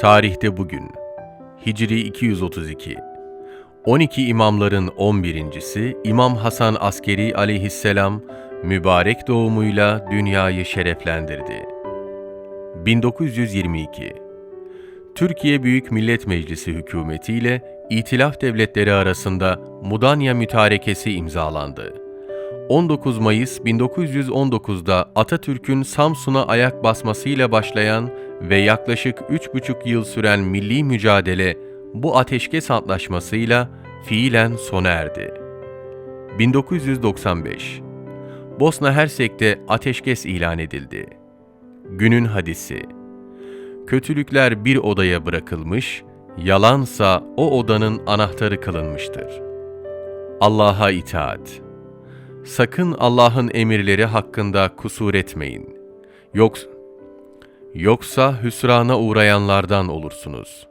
Tarihte bugün. Hicri 232. 12 imamların 11.si İmam Hasan Askeri aleyhisselam mübarek doğumuyla dünyayı şereflendirdi. 1922 Türkiye Büyük Millet Meclisi hükümeti ile İtilaf Devletleri arasında Mudanya Mütarekesi imzalandı. 19 Mayıs 1919'da Atatürk'ün Samsun'a ayak basmasıyla başlayan ve yaklaşık 3,5 yıl süren milli mücadele bu ateşkes antlaşmasıyla fiilen sona erdi. 1995 Bosna Hersek'te ateşkes ilan edildi. Günün hadisi Kötülükler bir odaya bırakılmış, yalansa o odanın anahtarı kılınmıştır. Allah'a itaat Sakın Allah'ın emirleri hakkında kusur etmeyin. Yoksa, yoksa hüsrana uğrayanlardan olursunuz.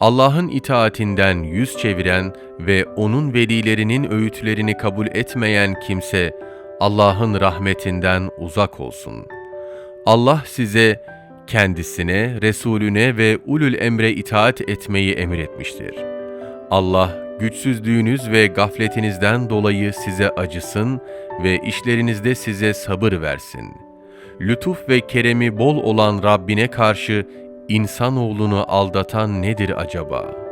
Allah'ın itaatinden yüz çeviren ve O'nun velilerinin öğütlerini kabul etmeyen kimse, Allah'ın rahmetinden uzak olsun. Allah size, kendisine, Resulüne ve ulul emre itaat etmeyi emretmiştir. Allah, güçsüzlüğünüz ve gafletinizden dolayı size acısın ve işlerinizde size sabır versin. Lütuf ve keremi bol olan Rabbine karşı insanoğlunu aldatan nedir acaba?''